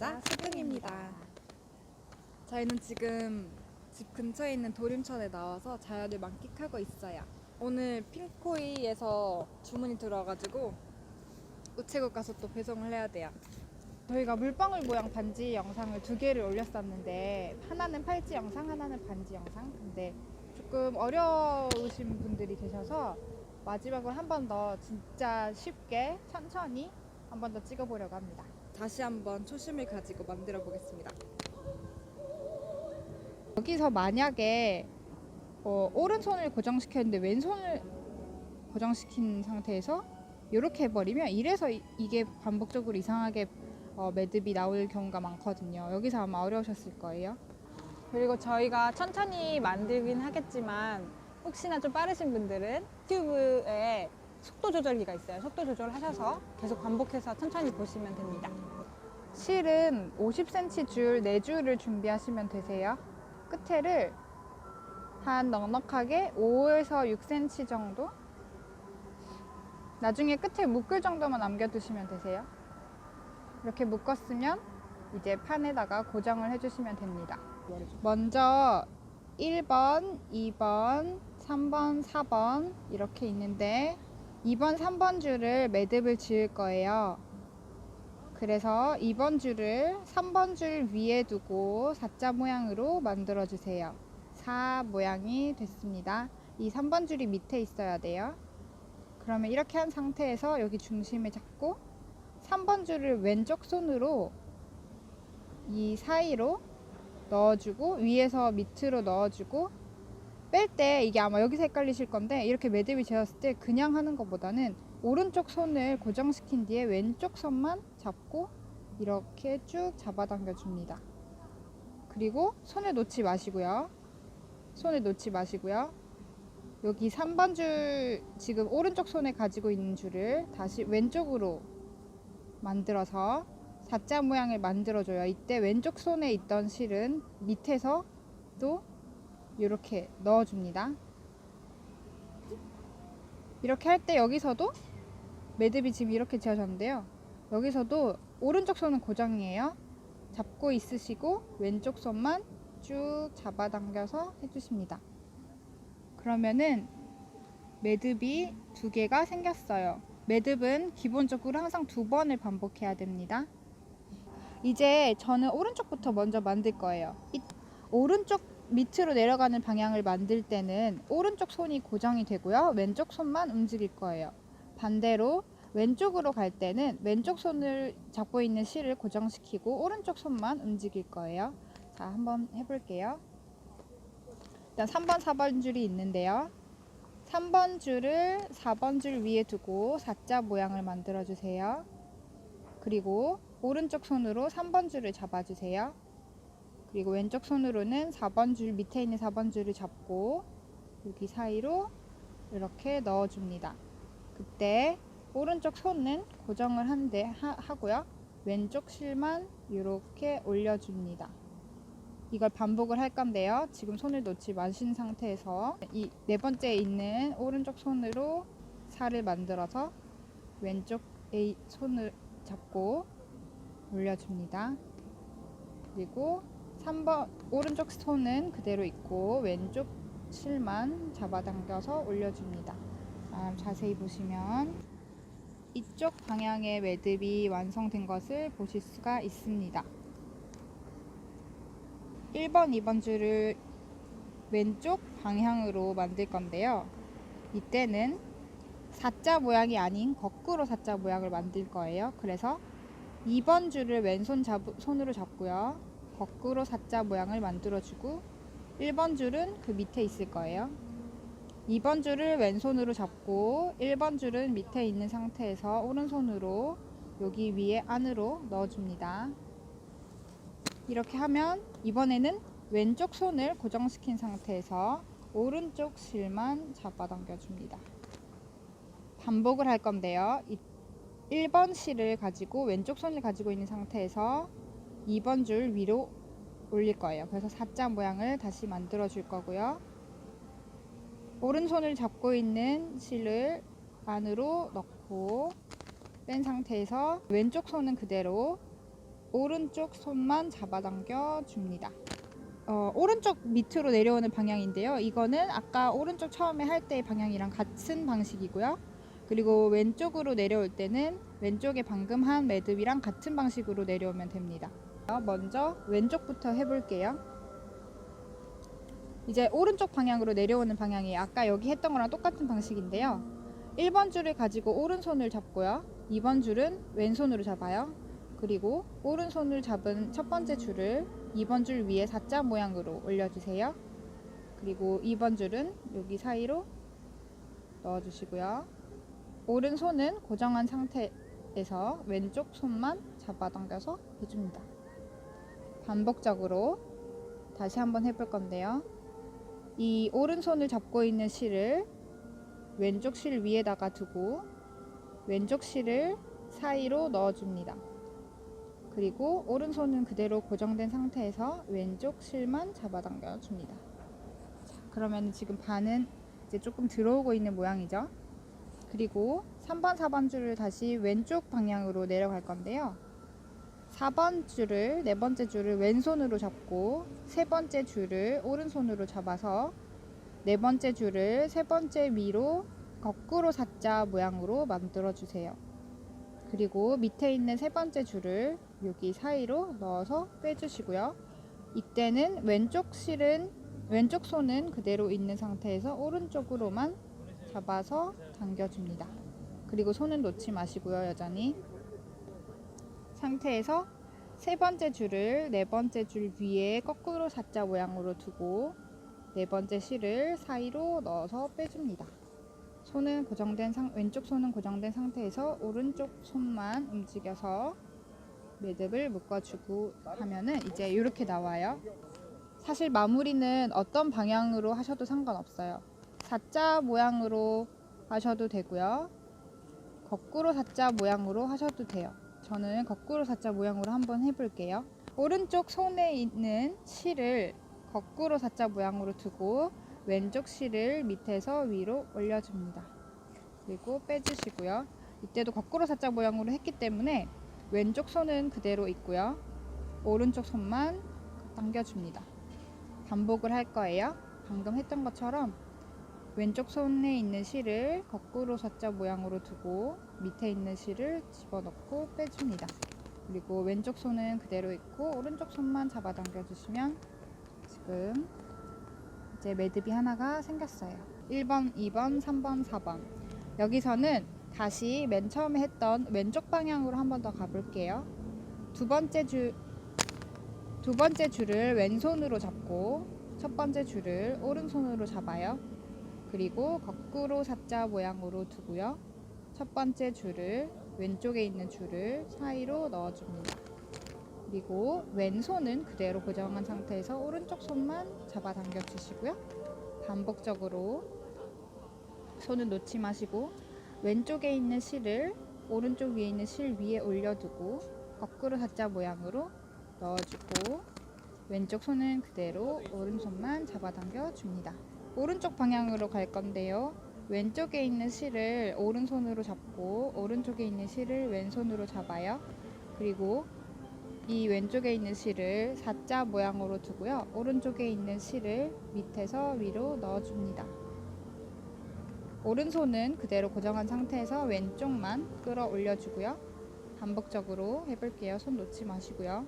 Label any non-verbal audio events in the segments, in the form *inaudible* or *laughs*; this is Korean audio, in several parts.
합니다. 저희는 지금 집 근처에 있는 도림천에 나와서 자연을 만끽하고 있어요. 오늘 핑코이에서 주문이 들어와가지고 우체국 가서 또 배송을 해야 돼요. 저희가 물방울 모양 반지 영상을 두 개를 올렸었는데 하나는 팔찌 영상, 하나는 반지 영상. 근데 조금 어려우신 분들이 계셔서 마지막으로 한 번 더 진짜 쉽게 천천히 한 번 더 찍어보려고 합니다. 다시 한번 초심을 가지고 만들어 보겠습니다. 여기서 만약에 어, 오른손을 고정시켰는데 왼손을 고정시킨 상태에서 이렇게 해버리면 이래서 이, 게 반복적으로 이상하게 어, 매듭이 나올 경우가 많거든요. 여기서 아마 어려우셨을 거예요. 그리고 저희가 천천히 만들긴 하겠지만 혹시나 좀 빠르신 분들은 유튜브에 속도 조절기가 있어요. 속도 조절하셔서 계속 반복해서 천천히 보시면 됩니다. 실은 50cm 줄 4줄을 준비하시면 되세요. 끝에를 한 넉넉하게 5에서 6cm 정도? 나중에 끝에 묶을 정도만 남겨두시면 되세요. 이렇게 묶었으면 이제 판에다가 고정을 해주시면 됩니다. 먼저 1번, 2번, 3번, 4번 이렇게 있는데 2번, 3번 줄을 매듭을 지을 거예요. 그래서 2번 줄을 3번 줄 위에 두고 사자 모양으로 만들어 주세요. 4 모양이 됐습니다. 이 3번 줄이 밑에 있어야 돼요. 그러면 이렇게 한 상태에서 여기 중심을 잡고 3번 줄을 왼쪽 손으로 이 사이로 넣어주고 위에서 밑으로 넣어주고 뺄 때 이게 아마 여기서 헷갈리실 건데 이렇게 매듭이 되었을 때 그냥 하는 것보다는 오른쪽 손을 고정시킨 뒤에 왼쪽 손만 잡고 이렇게 쭉 잡아당겨 줍니다. 그리고 손을 놓지 마시고요. 손을 놓지 마시고요. 여기 3번 줄 지금 오른쪽 손에 가지고 있는 줄을 다시 왼쪽으로 만들어서 사자 모양을 만들어줘요. 이때 왼쪽 손에 있던 실은 밑에서 또 이렇게 넣어줍니다. 이렇게 할 때 여기서도 매듭이 지금 이렇게 지어졌는데요. 여기서도 오른쪽 손은 고정이에요. 잡고 있으시고 왼쪽 손만 쭉 잡아당겨서 해주십니다. 그러면은 매듭이 두 개가 생겼어요. 매듭은 기본적으로 항상 두 번을 반복해야 됩니다. 이제 저는 오른쪽부터 먼저 만들 거예요. 이 오른쪽 밑으로 내려가는 방향을 만들 때는 오른쪽 손이 고정이 되고요. 왼쪽 손만 움직일 거예요. 반대로 왼쪽으로 갈 때는 왼쪽 손을 잡고 있는 실을 고정시키고 오른쪽 손만 움직일 거예요. 자, 한번 해볼게요. 일단 3번, 4번 줄이 있는데요. 3번 줄을 4번 줄 위에 두고 사자 모양을 만들어 주세요. 그리고 오른쪽 손으로 3번 줄을 잡아주세요. 그리고 왼쪽 손으로는 4번 줄 밑에 있는 4번 줄을 잡고 여기 사이로 이렇게 넣어줍니다. 그때 오른쪽 손은 고정을 한데 하 고요. 왼쪽 실만 이렇게 올려줍니다. 이걸 반복을 할 건데요. 지금 손을 놓지 마신 상태에서 이 네 번째 있는 오른쪽 손으로 살을 만들어서 왼쪽 A 손을 잡고 올려줍니다. 그리고 3번 오른쪽 손은 그대로 있고 왼쪽 실만 잡아당겨서 올려줍니다. 자, 자세히 보시면 이쪽 방향의 매듭이 완성된 것을 보실 수가 있습니다. 1번, 2번 줄을 왼쪽 방향으로 만들 건데요. 이때는 사자 모양이 아닌 거꾸로 사자 모양을 만들 거예요. 그래서 2번 줄을 왼손 잡, 손으로 잡고요. 거꾸로 사자 모양을 만들어주고 1번 줄은 그 밑에 있을 거예요. 2번 줄을 왼손으로 잡고 1번 줄은 밑에 있는 상태에서 오른손으로 여기 위에 안으로 넣어줍니다. 이렇게 하면 이번에는 왼쪽 손을 고정시킨 상태에서 오른쪽 실만 잡아당겨 줍니다. 반복을 할 건데요. 1번 실을 가지고 왼쪽 손을 가지고 있는 상태에서 2번 줄 위로 올릴 거예요. 그래서 사자 모양을 다시 만들어 줄 거고요. 오른손을 잡고 있는 실을 안으로 넣고 뺀 상태에서 왼쪽 손은 그대로 오른쪽 손만 잡아당겨 줍니다. 어, 오른쪽 밑으로 내려오는 방향인데요. 이거는 아까 오른쪽 처음에 할 때의 방향이랑 같은 방식이고요. 그리고 왼쪽으로 내려올 때는 왼쪽에 방금 한 매듭이랑 같은 방식으로 내려오면 됩니다. 먼저 왼쪽부터 해볼게요. 이제 오른쪽 방향으로 내려오는 방향이 아까 여기 했던 거랑 똑같은 방식인데요. 1번 줄을 가지고 오른손을 잡고요. 2번 줄은 왼손으로 잡아요. 그리고 오른손을 잡은 첫 번째 줄을 2번 줄 위에 사자 모양으로 올려주세요. 그리고 2번 줄은 여기 사이로 넣어주시고요. 오른손은 고정한 상태에서 왼쪽 손만 잡아당겨서 해줍니다. 반복적으로 다시 한번 해볼 건데요. 이 오른손을 잡고 있는 실을 왼쪽 실 위에다가 두고 왼쪽 실을 사이로 넣어줍니다. 그리고 오른손은 그대로 고정된 상태에서 왼쪽 실만 잡아당겨 줍니다. 자, 그러면 지금 반은 이제 조금 들어오고 있는 모양이죠. 그리고 3번, 4번 줄을 다시 왼쪽 방향으로 내려갈 건데요. 4번 줄을 네 번째 줄을 왼손으로 잡고 세 번째 줄을 오른손으로 잡아서 네 번째 줄을 세 번째 위로 거꾸로 사자 모양으로 만들어 주세요. 그리고 밑에 있는 세 번째 줄을 여기 사이로 넣어서 빼주시고요. 이때는 왼쪽 실은 왼쪽 손은 그대로 있는 상태에서 오른쪽으로만 잡아서 당겨줍니다. 그리고 손은 놓지 마시고요, 여전히. 상태에서 세 번째 줄을 네 번째 줄 위에 거꾸로 사자 모양으로 두고 네 번째 실을 사이로 넣어서 빼줍니다. 손은 고정된 상 왼쪽 손은 고정된 상태에서 오른쪽 손만 움직여서 매듭을 묶어주고 하면은 이제 이렇게 나와요. 사실 마무리는 어떤 방향으로 하셔도 상관없어요. 사자 모양으로 하셔도 되고요. 거꾸로 사자 모양으로 하셔도 돼요. 저는 거꾸로 사자 모양으로 한번 해볼게요. 오른쪽 손에 있는 실을 거꾸로 사자 모양으로 두고 왼쪽 실을 밑에서 위로 올려줍니다. 그리고 빼주시고요. 이때도 거꾸로 사자 모양으로 했기 때문에 왼쪽 손은 그대로 있고요. 오른쪽 손만 당겨줍니다. 반복을 할 거예요. 방금 했던 것처럼 왼쪽 손에 있는 실을 거꾸로 사자 모양으로 두고 밑에 있는 실을 집어넣고 빼줍니다. 그리고 왼쪽 손은 그대로 있고 오른쪽 손만 잡아당겨 주시면 지금 이제 매듭이 하나가 생겼어요. 1번, 2번, 3번, 4번. 여기서는 다시 맨 처음에 했던 왼쪽 방향으로 한 번 더 가볼게요. 두 번째 줄, 두 번째 줄을 왼손으로 잡고 첫 번째 줄을 오른손으로 잡아요. 그리고 거꾸로 사자 모양으로 두고요. 첫 번째 줄을 왼쪽에 있는 줄을 사이로 넣어줍니다. 그리고 왼손은 그대로 고정한 상태에서 오른쪽 손만 잡아당겨 주시고요. 반복적으로 손은 놓지 마시고 왼쪽에 있는 실을 오른쪽 위에 있는 실 위에 올려두고 거꾸로 사자 모양으로 넣어주고 왼쪽 손은 그대로 오른손만 잡아당겨 줍니다. 오른쪽 방향으로 갈 건데요. 왼쪽에 있는 실을 오른손으로 잡고 오른쪽에 있는 실을 왼손으로 잡아요. 그리고 이 왼쪽에 있는 실을 사자 모양으로 두고요. 오른쪽에 있는 실을 밑에서 위로 넣어줍니다. 오른손은 그대로 고정한 상태에서 왼쪽만 끌어올려 주고요. 반복적으로 해볼게요. 손 놓지 마시고요.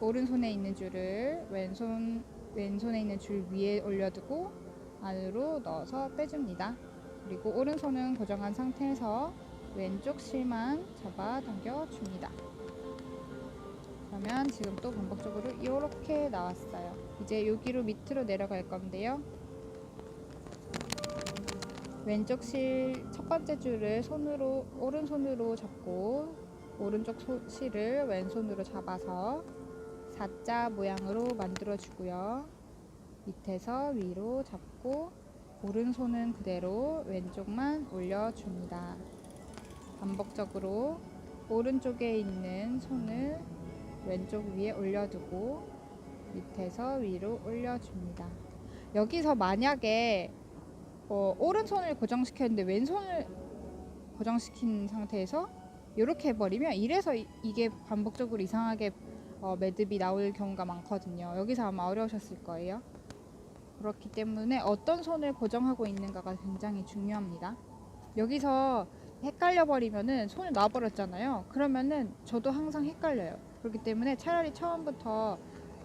오른손에 있는 줄을 왼손 왼손에 있는 줄 위에 올려두고 안으로 넣어서 빼줍니다. 그리고 오른손은 고정한 상태에서 왼쪽 실만 잡아 당겨 줍니다. 그러면 지금 또 반복적으로 이렇게 나왔어요. 이제 여기로 밑으로 내려갈 건데요. 왼쪽 실 첫 번째 줄을 손으로 오른손으로 잡고 오른쪽 소- 실을 왼손으로 잡아서 사자 모양으로 만들어 주고요. 밑에서 위로 잡고 오른손은 그대로 왼쪽만 올려줍니다. 반복적으로 오른쪽에 있는 손을 왼쪽 위에 올려두고 밑에서 위로 올려줍니다. 여기서 만약에 어, 오른손을 고정시켰는데 왼손을 고정시킨 상태에서 이렇게 해버리면 이래서 이- 이게 반복적으로 이상하게 어, 매듭이 나올 경우가 많거든요. 여기서 아마 어려우셨을 거예요. 그렇기 때문에 어떤 손을 고정하고 있는가가 굉장히 중요합니다. 여기서 헷갈려 버리면은 손을 놔 버렸잖아요. 그러면은 저도 항상 헷갈려요. 그렇기 때문에 차라리 처음부터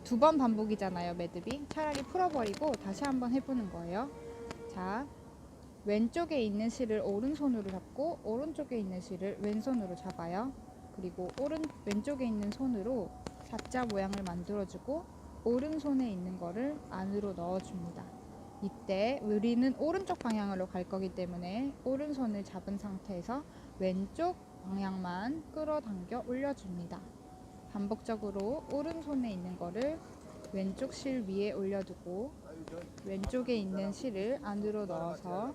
두 번 반복이잖아요, 매듭이. 차라리 풀어 버리고 다시 한번 해 보는 거예요. 자, 왼쪽에 있는 실을 오른손으로 잡고 오른쪽에 있는 실을 왼손으로 잡아요. 그리고 오른 왼쪽에 있는 손으로 사자 모양을 만들어주고 오른손에 있는 거를 안으로 넣어줍니다. 이때 우리는 오른쪽 방향으로 갈 거기 때문에 오른손을 잡은 상태에서 왼쪽 방향만 끌어당겨 올려줍니다. 반복적으로 오른손에 있는 거를 왼쪽 실 위에 올려두고 왼쪽에 있는 실을 안으로 넣어서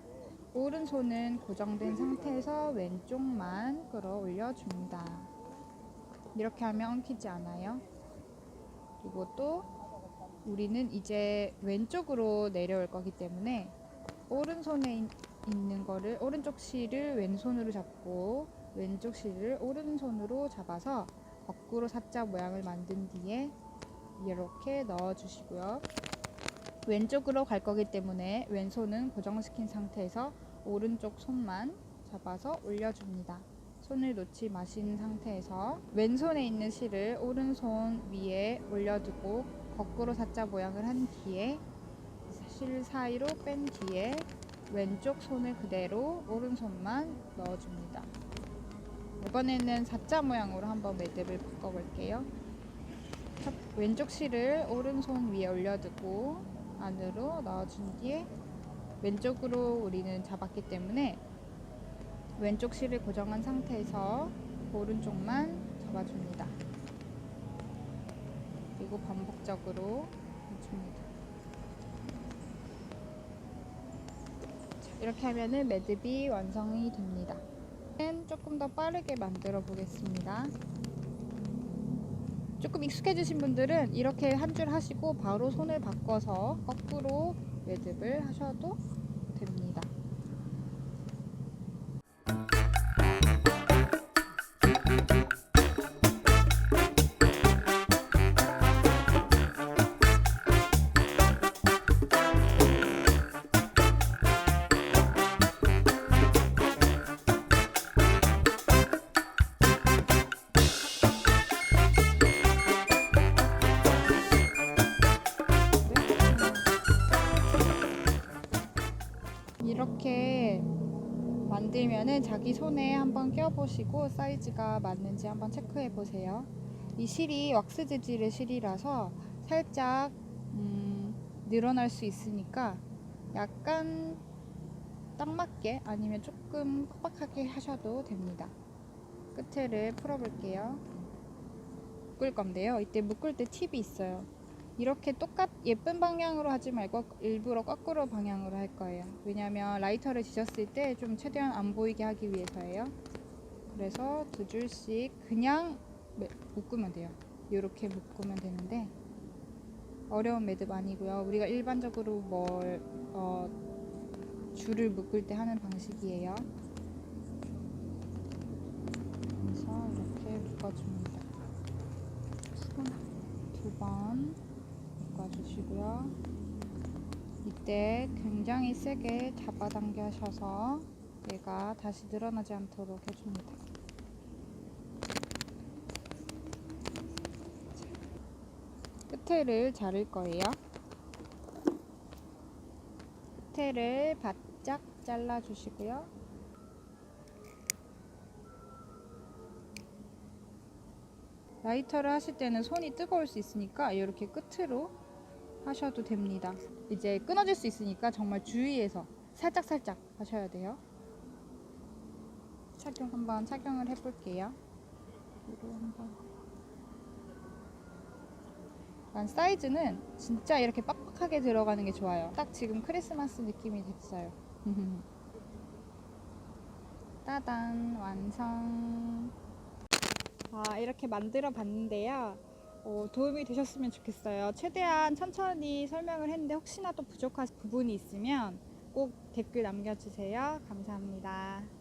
오른손은 고정된 상태에서 왼쪽만 끌어올려 줍니다. 이렇게 하면 엉키지 않아요. 그리고 또 우리는 이제 왼쪽으로 내려올 거기 때문에 오른손에 있- 있는 거를 오른쪽 실을 왼손으로 잡고 왼쪽 실을 오른손으로 잡아서 거꾸로 사자 모양을 만든 뒤에 이렇게 넣어 주시고요. 왼쪽으로 갈 거기 때문에 왼손은 고정시킨 상태에서 오른쪽 손만 잡아서 올려줍니다. 손을 놓지 마신 상태에서 왼손에 있는 실을 오른손 위에 올려두고 거꾸로 사자 모양을 한 뒤에 실 사이로 뺀 뒤에 왼쪽 손을 그대로 오른손만 넣어줍니다. 이번에는 사자 모양으로 한번 매듭을 바꿔볼게요. 첫 왼쪽 실을 오른손 위에 올려두고 안으로 넣어준 뒤에 왼쪽으로 우리는 잡았기 때문에 왼쪽 실을 고정한 상태에서 오른쪽만 잡아줍니다. 그리고 반복적으로 해줍니다. 자, 이렇게 하면은 매듭이 완성이 됩니다. 조금 더 빠르게 만들어 보겠습니다. 조금 익숙해지신 분들은 이렇게 한 줄 하시고 바로 손을 바꿔서 거꾸로 매듭을 하셔도 만들면은 자기 손에 한번 껴보시고 사이즈가 맞는지 한번 체크해 보세요. 이 실이 왁스 재질의 실이라서 살짝 음, 늘어날 수 있으니까 약간 딱 맞게 아니면 조금 빡빡하게 하셔도 됩니다. 끝을 풀어볼게요. 묶을 건데요. 이때 묶을 때 팁이 있어요. 이렇게 똑같 예쁜 방향으로 하지 말고 일부러 거꾸로 방향으로 할 거예요. 왜냐하면 라이터를 지졌을 때 좀 최대한 안 보이게 하기 위해서예요. 그래서 두 줄씩 그냥 매- 묶으면 돼요. 이렇게 묶으면 되는데 어려운 매듭 아니고요. 우리가 일반적으로 뭘 어, 줄을 묶을 때 하는 방식이에요. 그래서 이렇게 묶어줍니다. 두 번. 묶어주시고요. 이때 굉장히 세게 잡아당겨셔서 얘가 다시 늘어나지 않도록 해줍니다. 끝에를 자를 거예요. 끝에를 바짝 잘라주시고요. 라이터를 하실 때는 손이 뜨거울 수 있으니까 이렇게 끝으로 하셔도 됩니다. 이제 끊어질 수 있으니까 정말 주의해서 살짝 살짝 하셔야 돼요. 착용 한번 착용을 해볼게요. 위로 한번. 난 사이즈는 진짜 이렇게 빡빡하게 들어가는 게 좋아요. 딱 지금 크리스마스 느낌이 됐어요. *laughs* 따단 완성. 아, 이렇게 만들어 봤는데요. 어, 도움이 되셨으면 좋겠어요. 최대한 천천히 설명을 했는데 혹시나 또 부족한 부분이 있으면 꼭 댓글 남겨주세요. 감사합니다.